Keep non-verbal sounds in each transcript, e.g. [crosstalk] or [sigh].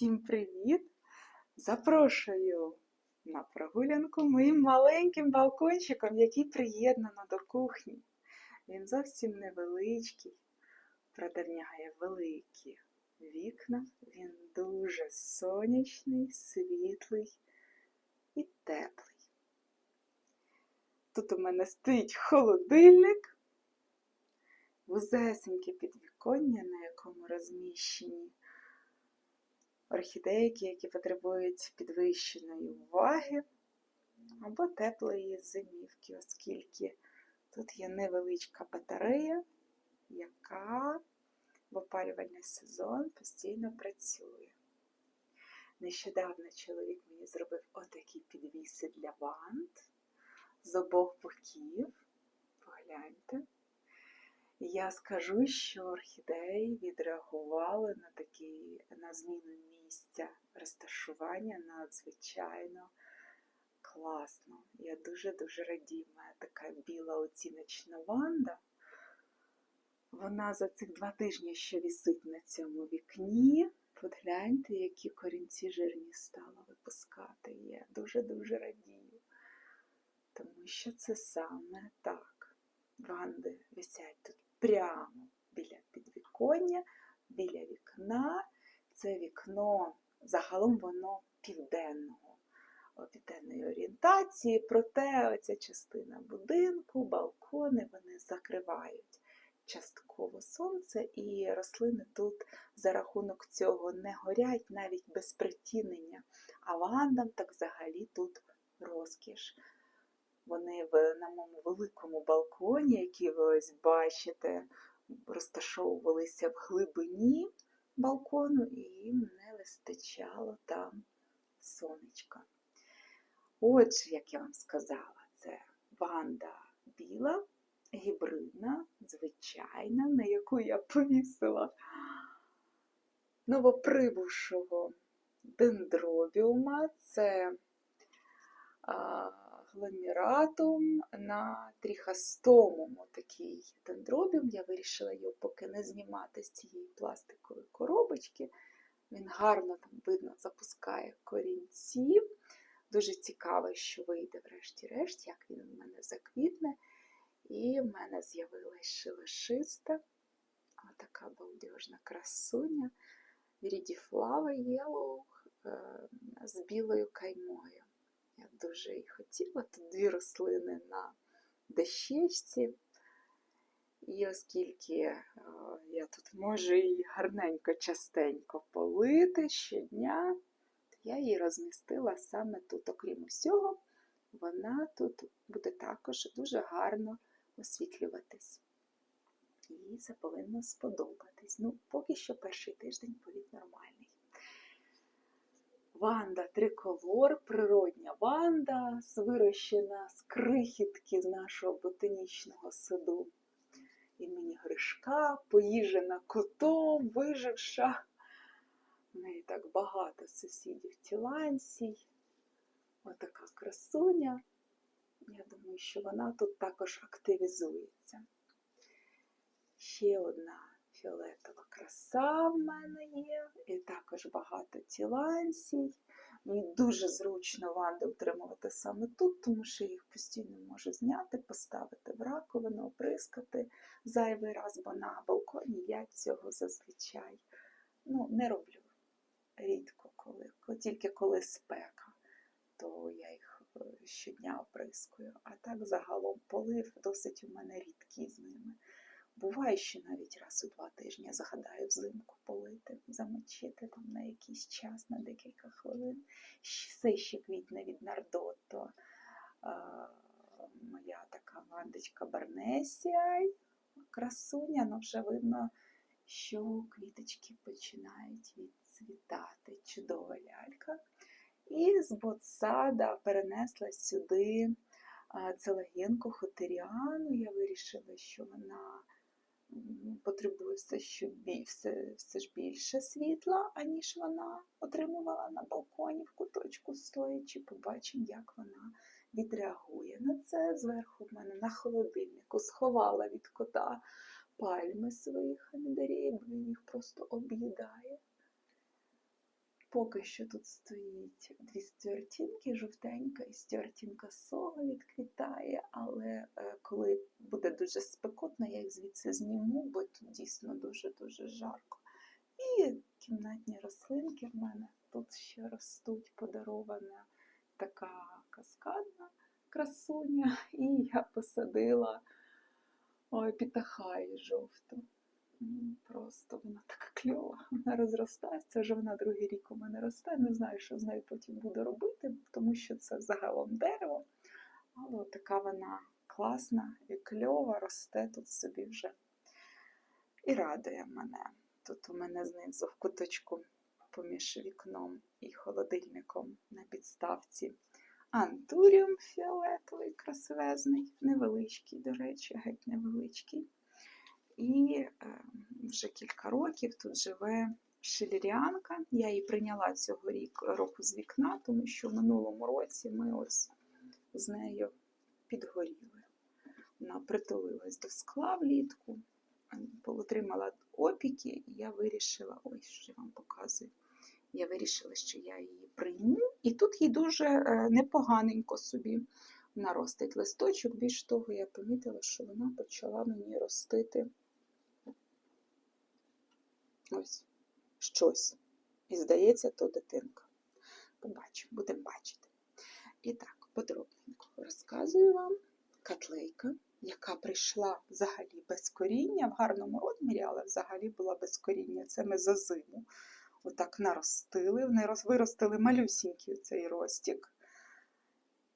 Всім привіт! Запрошую на прогулянку моїм маленьким балкончиком, який приєднано до кухні. Він зовсім невеличкий, продавняє великі вікна. Він дуже сонячний, світлий і теплий. Тут у мене стоїть холодильник, вузесеньке підвіконня, на якому розміщені орхідейки, які потребують підвищеної уваги, або теплої зимівки, оскільки тут є невеличка батарея, яка в опалювальний сезон постійно працює. Нещодавно чоловік мені зробив отакі підвіси для вант з обох боків. Погляньте. Я скажу, що орхідеї відреагували на такий, на зміну місця розташування надзвичайно класно. Я дуже-дуже радію. Мене така біла оціночна ванда. Вона за цих два тижні, що вісить на цьому вікні, от гляньте, які корінці жирні стала випускати. Я дуже-дуже радію, тому що це саме так. Ванди висять тут прямо біля підвіконня, біля вікна. Це вікно, загалом воно південного, південної орієнтації, проте оця частина будинку, балкони вони закривають частково сонце, і рослини тут за рахунок цього не горять навіть без притінення. А вандам так взагалі тут розкіш. Вони в, на моєму великому балконі, який ви ось бачите, розташовувалися в глибині балкону, і їм не вистачало там сонечка. Отже, як я вам сказала, це ванда біла, гібридна, звичайна, на яку я повісила новоприбувшого дендробіума. Це а, гломіратум на тріхастомому такий дендробіум. Я вирішила його поки не знімати з цієї пластикової коробочки. Він гарно там видно запускає корінці. Дуже цікаво, що вийде врешті-решт, як він у мене заквітне. І в мене з'явилась шелешиста, така балдежна красуня, Вірідіфлава Yellow з білою каймою. Я дуже і хотіла тут дві рослини на дощечці. І оскільки я тут можу її гарненько, частенько полити щодня, я її розмістила саме тут. Окрім усього, вона тут буде також дуже гарно освітлюватись. І це повинно сподобатись. Ну, поки що перший тиждень політ нормальний. Ванда триколор, природня ванда, вирощена з крихітки з нашого ботанічного саду імені Гришка, поїжена котом, виживша. В неї так багато сусідів тілансій. Отака красуня. Я думаю, що вона тут також активізується. Ще одна фіолетова краса в мене є, і також багато тілансій. Мені дуже зручно ванди утримувати саме тут, тому що я їх постійно можу зняти, поставити в раковину, оприскати зайвий раз, бо на балконі я цього зазвичай ну, не роблю рідко, коли, тільки коли спека, то я їх щодня оприскую. А так загалом полив досить у мене рідкі з ними. Буває, що навіть раз у два тижні я загадаю взимку полити, замочити там на якийсь час, на декілька хвилин. Все ще квітне від Нардото. Моя така вандочка Барнесія, красуня, але вже видно, що квіточки починають відцвітати. Чудова лялька. І з ботсада перенесла сюди целагенку хотеріану. Я вирішила, що вона потребує все, що все, все ж більше світла, аніж вона отримувала на балконі в куточку стоячи. Побачимо, як вона відреагує на це. Зверху в мене на холодильнику сховала від кота пальми своїх хамідарів, бо він їх просто об'їдає. Поки що тут стоїть дві стюартінки, жовтенька і стюартінка сова відквітає, але е, коли буде дуже спекотно, я їх звідси зніму, бо тут дійсно дуже-дуже жарко. І кімнатні рослинки в мене тут ще ростуть, подарована така каскадна красуня, [laughs] і я посадила ой, пітахаю жовту. Просто вона така кльова, вона розростається, вже вона другий рік у мене росте. Не знаю, що з нею потім буду робити, тому що це загалом дерево. Але така вона класна і кльова, росте тут собі вже і радує мене. Тут у мене знизу в куточку поміж вікном і холодильником на підставці антуріум фіолетовий, красивезний, невеличкий, до речі, геть невеличкий. І е, вже кілька років тут живе шеліріанка. Я її прийняла цього рік, року з вікна, тому що в минулому році ми ось з нею підгоріли. Вона притулилась до скла влітку, е, отримала опіки, і я вирішила, ой, що я вам показую. Я вирішила, що я її прийму, і тут їй дуже е, непоганенько собі наростить листочок. Більш того, я помітила, що вона почала мені ростити ось щось. І здається, то дитинка. Побачимо, будемо бачити. І так, подробненько розказую вам котлейка, яка прийшла взагалі без коріння, в гарному розмірі, але взагалі була без коріння. Це ми за зиму отак наростили, вони виростили малюсінький цей ростик.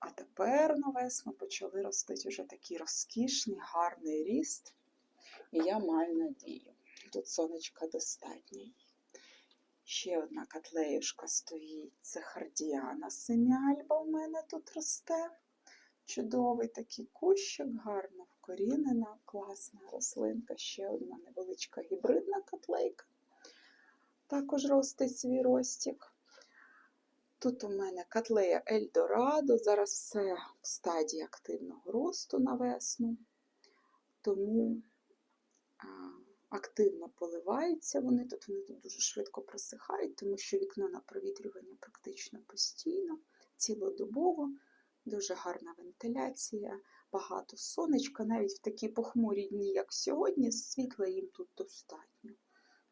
А тепер на весну почали ростити вже такий розкішний, гарний ріст. І я маю надію. Тут сонечка достатньо. Ще одна котлеюшка стоїть. Це хардіана семіальба у мене тут росте. Чудовий такий кущик, гарно вкорінена, класна рослинка. Ще одна невеличка гібридна котлейка. Також ростить свій ростик. Тут у мене котлея Ельдорадо. Зараз все в стадії активного росту на весну. Тому активно поливаються вони тут, вони тут дуже швидко просихають, тому що вікно на провітрювання практично постійно, цілодобово, дуже гарна вентиляція, багато сонечка, навіть в такі похмурі дні, як сьогодні, світла їм тут достатньо.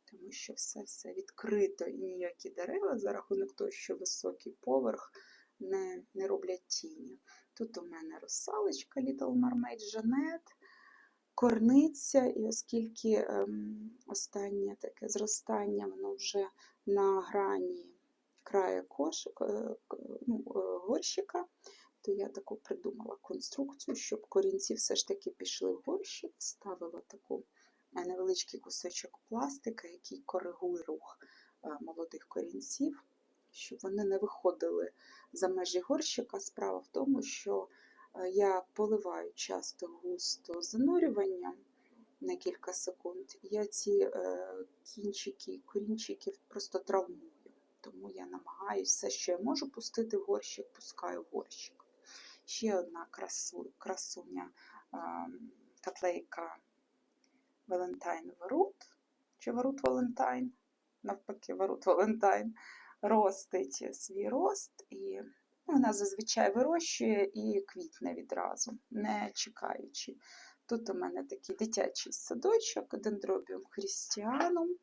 Тому що все все відкрито і ніякі дерева за рахунок того, що високий поверх не, не роблять тіні. Тут у мене русалочка Little Mermaid Жанет, корниця, і оскільки ем, останнє таке зростання, воно вже на грані краю е, ну, е, горщика, то я таку придумала конструкцію, щоб корінці все ж таки пішли в горщик, вставила таку е, невеличкий кусочок пластика, який коригує рух молодих корінців, щоб вони не виходили за межі горщика. Справа в тому, що я поливаю часто густо занурюванням на кілька секунд. Я ці е, кінчики, корінчики просто травмую. Тому я намагаюся все, що я можу пустити в горщик, пускаю в горщик. Ще одна красу, красуня ем, котлейка Valentine Варут, чи Варут Валентайн, навпаки, Варут Валентайн, ростить свій рост, і вона зазвичай вирощує і квітне відразу, не чекаючи. Тут у мене такий дитячий садочок, дендробіум хрістіанум,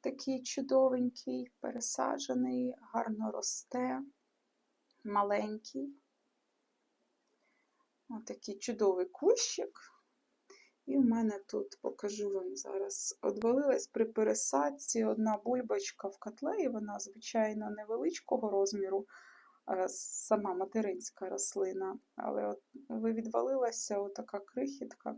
такий чудовенький, пересаджений, гарно росте, маленький. Отакий чудовий кущик. І в мене тут покажу вам зараз. Одвалилась при пересадці одна бульбочка в котлеї, вона, звичайно, невеличкого розміру, сама материнська рослина, але от відвалилася отака крихітка.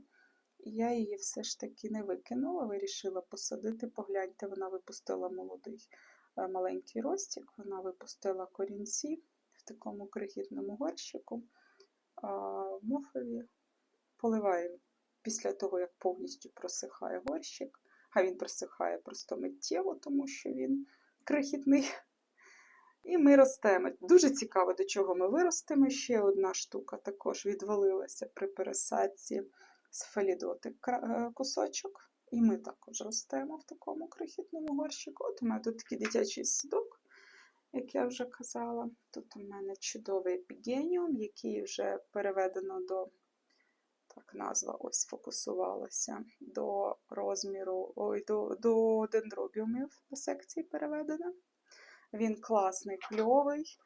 І я її все ж таки не викинула, вирішила посадити. Погляньте, вона випустила молодий е, маленький ростик, вона випустила корінці в такому крихітному горщику. А, Мохові поливаю після того, як повністю просихає горщик, а він просихає просто миттєво, тому що він крихітний. І ми ростемо. Дуже цікаво, до чого ми виростемо. Ще одна штука також відвалилася при пересадці з фалідоти е, кусочок. І ми також ростемо в такому крихітному горщику. От у мене тут такий дитячий садок. як я вже казала. Тут у мене чудовий епігеніум, який вже переведено до, так назва ось фокусувалася, до розміру, ой, до, до дендробіумів до секції переведено. Він класний, кльовий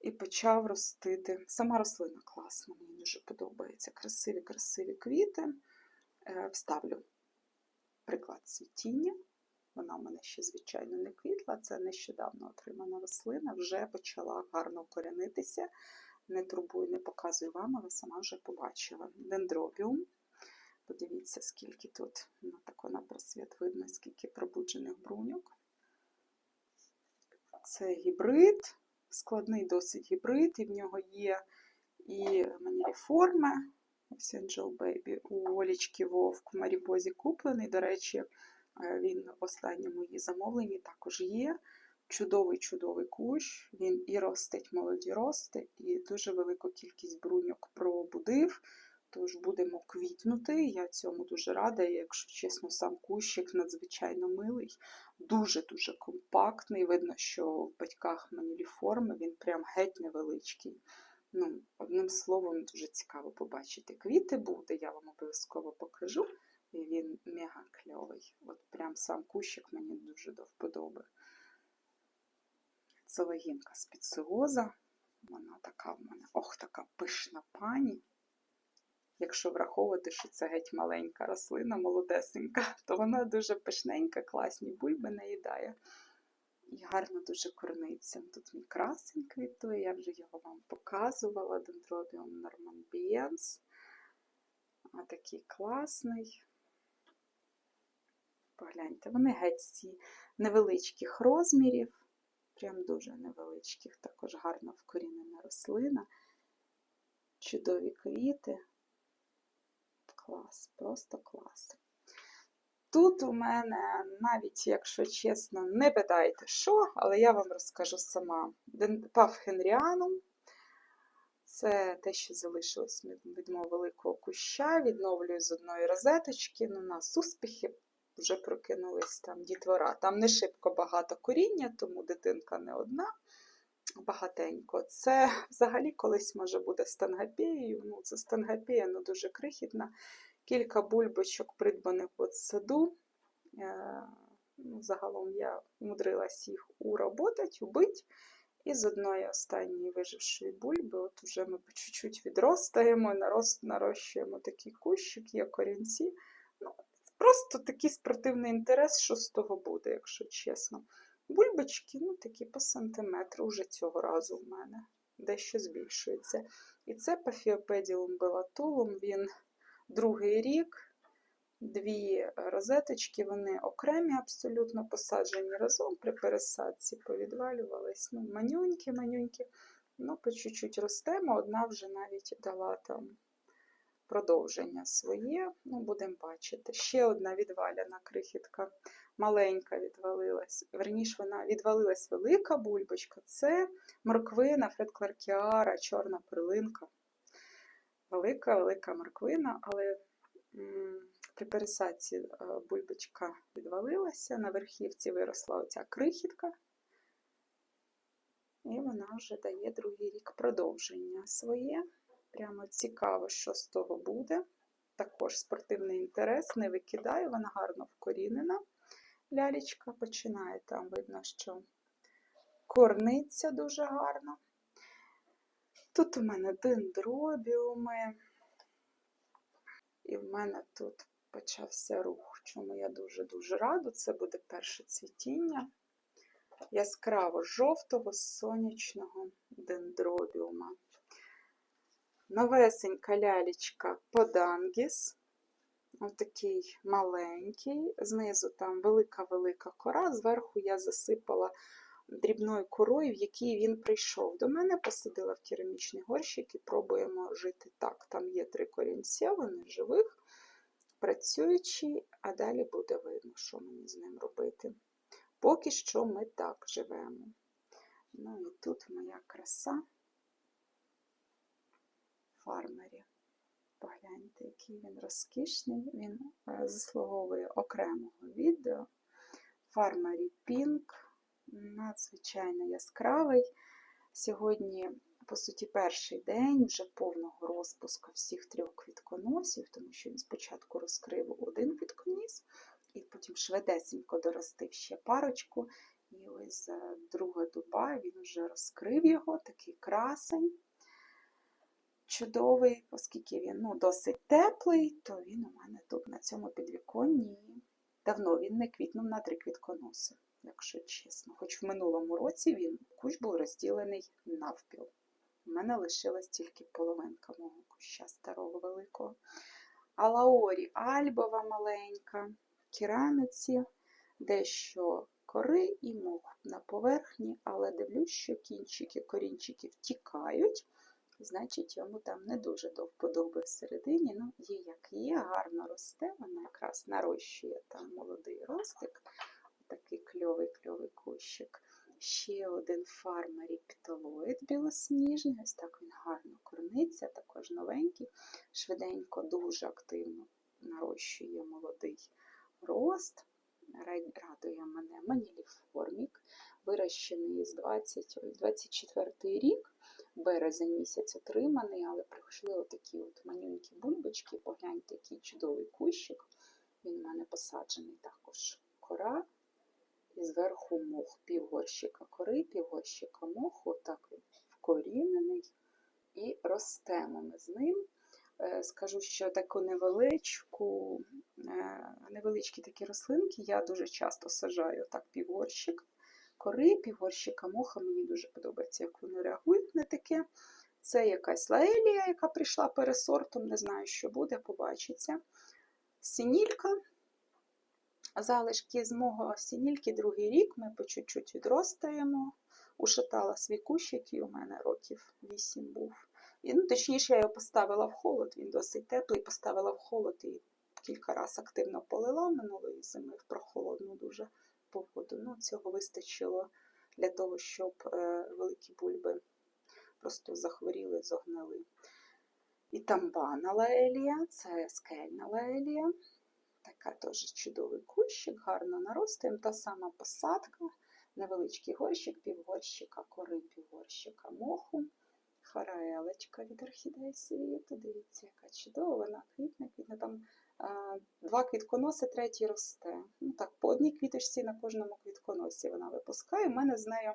і почав ростити. Сама рослина класна, мені дуже подобається. Красиві, красиві квіти. Е, Вставлю приклад цвітіння. Вона в мене ще, звичайно, не квітла. Це нещодавно отримана рослина, вже почала гарно укорінитися. Не турбую, не показую вам, але сама вже побачила. Дендробіум. Подивіться, скільки тут ну, тако на просвіт видно, скільки пробуджених бруньок. Це гібрид, складний досить гібрид, і в нього є і маніліформи. Ось Angel Baby у Олічки Вовк в Маріпозі куплений. До речі, е, він в останньому її замовленні також є. Чудовий чудовий кущ. Він і ростить молоді рости, і дуже велику кількість бруньок пробудив. Тож будемо квітнути. Я цьому дуже рада. Якщо чесно, сам кущик надзвичайно милий, дуже-дуже компактний. Видно, що в батьках маніліформи він прям геть невеличкий. Ну, одним словом, дуже цікаво побачити. Квіти буде, я вам обов'язково покажу. І він мега кльовий. От прям сам кущик мені дуже до вподоби. Це легінка спеціоза. Вона така в мене, ох, така пишна пані. Якщо враховувати, що це геть маленька рослина, молодесенька, [laughs] то вона дуже пишненька, класні бульби наїдає. І гарно дуже корниться. Тут мій красень квітує, я вже його вам показувала. Дендробіум норманбієнс. А такий класний. Погляньте, вони геть ці невеличких розмірів, прям дуже невеличких, також гарно вкорінена рослина, чудові квіти. Клас, просто клас. Тут у мене, навіть, якщо чесно, не питайте що, але я вам розкажу сама. Пав Хенріанум. Це те, що залишилось від мого великого куща. Відновлюю з одної розеточки. Ну, у нас успіхи вже прокинулись там дітвора. Там не шибко багато коріння, тому дитинка не одна. Багатенько. Це взагалі колись може буде стангапією. Ну, це стангапія, ну дуже крихітна. Кілька бульбочок придбаних в саду. Е, ну, Загалом я умудрилась їх уроботати, убити. І з одної останньої вижившої бульби, от уже ми по чуть-чуть відростаємо, нарост, нарощуємо такий кущик, є корінці. Ну, Просто такий спортивний інтерес, що з того буде, якщо чесно. Бульбочки, ну такі по сантиметру вже цього разу в мене дещо збільшується. І це пафіопеділум белатулум, він другий рік, дві розеточки, вони окремі, абсолютно посаджені разом при пересадці, повідвалювались. Ну, манюнькі, манюнькі. Ну, по чуть-чуть ростемо, одна вже навіть дала там продовження своє. Ну, будемо бачити. Ще одна відваляна крихітка, маленька відвалилась. Верніше, вона відвалилась велика бульбочка. Це морквина, Фред Кларкіара, чорна перлинка. Велика-велика морквина, але при пересадці е, бульбочка відвалилася, на верхівці виросла оця крихітка. І вона вже дає другий рік продовження своє. Прямо цікаво, що з того буде. Також спортивний інтерес, не викидаю, вона гарно вкорінена. Лялечка починає там, видно, що корниться дуже гарно. Тут у мене дендробіуми, і в мене тут почався рух, чому я дуже-дуже рада. Це буде перше цвітіння яскраво жовтого сонячного дендробіума новесенька лялечка Подангіс. Отакий маленький, знизу там велика-велика кора, зверху я засипала дрібною корою, в якій він прийшов. До мене посадила в керамічний горщик і пробуємо жити так. Там є три корінця, вони живих, працюючі, а далі буде видно, що мені з ним робити. Поки що ми так живемо. Ну і тут моя краса фармері. Погляньте, який він розкішний, він е, заслуговує окремого відео. Фармері Pink, надзвичайно яскравий. Сьогодні, по суті, перший день вже повного розпуску всіх трьох квітконосів, тому що він спочатку розкрив один квітконіс, і потім швидесенько доростив ще парочку. І ось друга дуба він вже розкрив його, такий красень. Чудовий, оскільки він ну, досить теплий, то він у мене тут на цьому підвіконні. Давно він не квітнув на три квітконоси, якщо чесно. Хоч в минулому році він кущ був розділений навпіл. У мене лишилась тільки половинка мого куща старого великого. А лаорі альбова маленька, керамиці, дещо кори і мох на поверхні, але дивлюсь, що кінчики корінчики втікають. Значить, йому там не дуже до вподоби всередині. Ну, є як є, гарно росте, вона якраз нарощує там молодий ростик. Такий кльовий-кльовий кущик. Ще один фармері пітолоїд білосніжний. Ось так він гарно корниться, також новенький, швиденько, дуже активно нарощує молодий рост. Радує мене маніліформік, вирощений з 20, 24 рік березень місяць отриманий, але прийшли отакі от манюнькі бульбочки. Погляньте, який чудовий кущик. Він в мене посаджений також кора. І зверху мох, півгорщика кори, півгорщика моху, він вкорінений. І ростемо ми з ним. Е, Скажу, що таку невеличку, е, невеличкі такі рослинки я дуже часто саджаю так півгорщик кори, півгорщика моха. Мені дуже подобається, як вони реагують на таке. Це якась лаелія, яка прийшла пересортом, не знаю, що буде, побачиться. Сінілька. Залишки з мого сінільки другий рік ми по чуть-чуть відростаємо. Ушатала свій кущ, який у мене років 8 був. І, ну, Точніше, я його поставила в холод, він досить теплий, поставила в холод і кілька разів активно полила минулої зими в прохолодну дуже погоду. Ну, Цього вистачило для того, щоб е, великі бульби просто захворіли, зогнили. І тамбана лаелія, це скельна лаелія. Така теж чудовий кущик, гарно наростаємо. Та сама посадка, невеличкий горщик, півгорщика, кори, півгорщика моху, хараелечка від орхідеї світу. Дивіться, яка чудова, вона квітне, квітне там два квітконоси, третій росте. Ну так, По одній квіточці на кожному квітконосі вона випускає. У мене з нею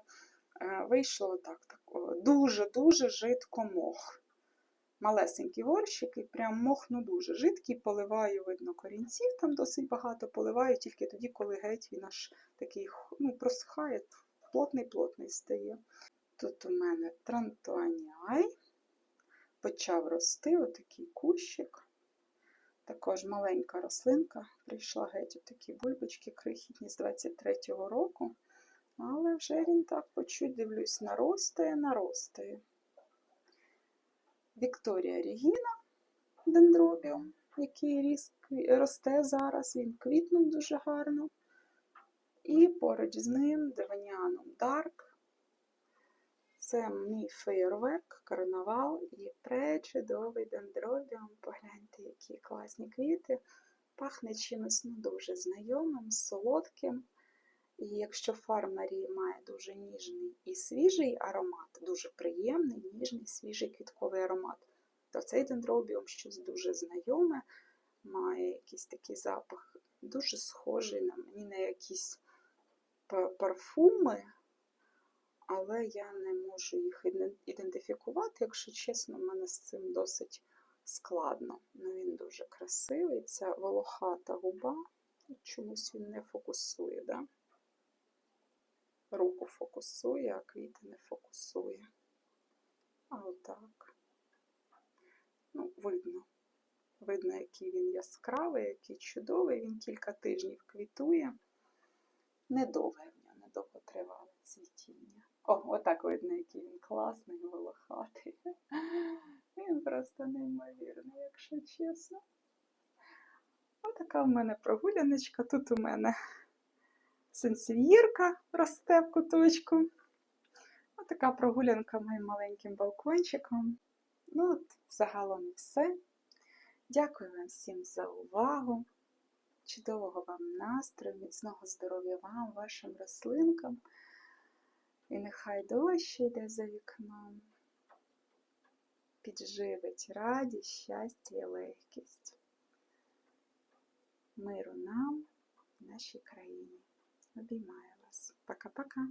вийшло так, дуже-дуже жидко мох. Малесенький горщик, і прям мох ну дуже жидкий, поливаю, видно, корінців, там досить багато поливаю, тільки тоді, коли геть він аж такий ну, просихає, плотний-плотний стає. Тут у мене трантуаняй, почав рости отакий кущик. Також маленька рослинка, прийшла геть у такі бульбочки крихітні з 23-го року. Але вже він так почуть, дивлюсь, наростає, наростає. Вікторія Регіна, дендробіум, який ріс, росте зараз, він квітнув дуже гарно. І поруч з ним Деваніанум Дарк. Це мій фейерверк, карнавал і пречудовий дендробіум. Погляньте, які класні квіти. Пахне чимось ну, дуже знайомим, солодким. І якщо фармері має дуже ніжний і свіжий аромат, дуже приємний, ніжний, свіжий квітковий аромат, то цей дендробіум щось дуже знайоме, має якийсь такий запах, дуже схожий на мені на якісь парфуми але я не можу їх ідентифікувати, якщо чесно, в мене з цим досить складно. Ну, Він дуже красивий, ця волохата губа, чомусь він не фокусує, да? руку фокусує, а квіти не фокусує. А отак. Ну, видно. Видно, який він яскравий, який чудовий, він кілька тижнів квітує. Недовге в нього, недовго тривале цвітіння. О, отак видно, який він класний, волохатий. Він просто неймовірний, якщо чесно. Отака в мене прогуляночка. Тут у мене сенсів'єрка росте в куточку. Отака прогулянка моїм маленьким балкончиком. Ну, от, загалом все. Дякую вам всім за увагу. Чудового вам настрою, міцного здоров'я вам, вашим рослинкам. І нехай дощ йде за вікном, підживить радість, щастя і легкість. Миру нам, нашій країні. Обіймаю вас. Пока-пока.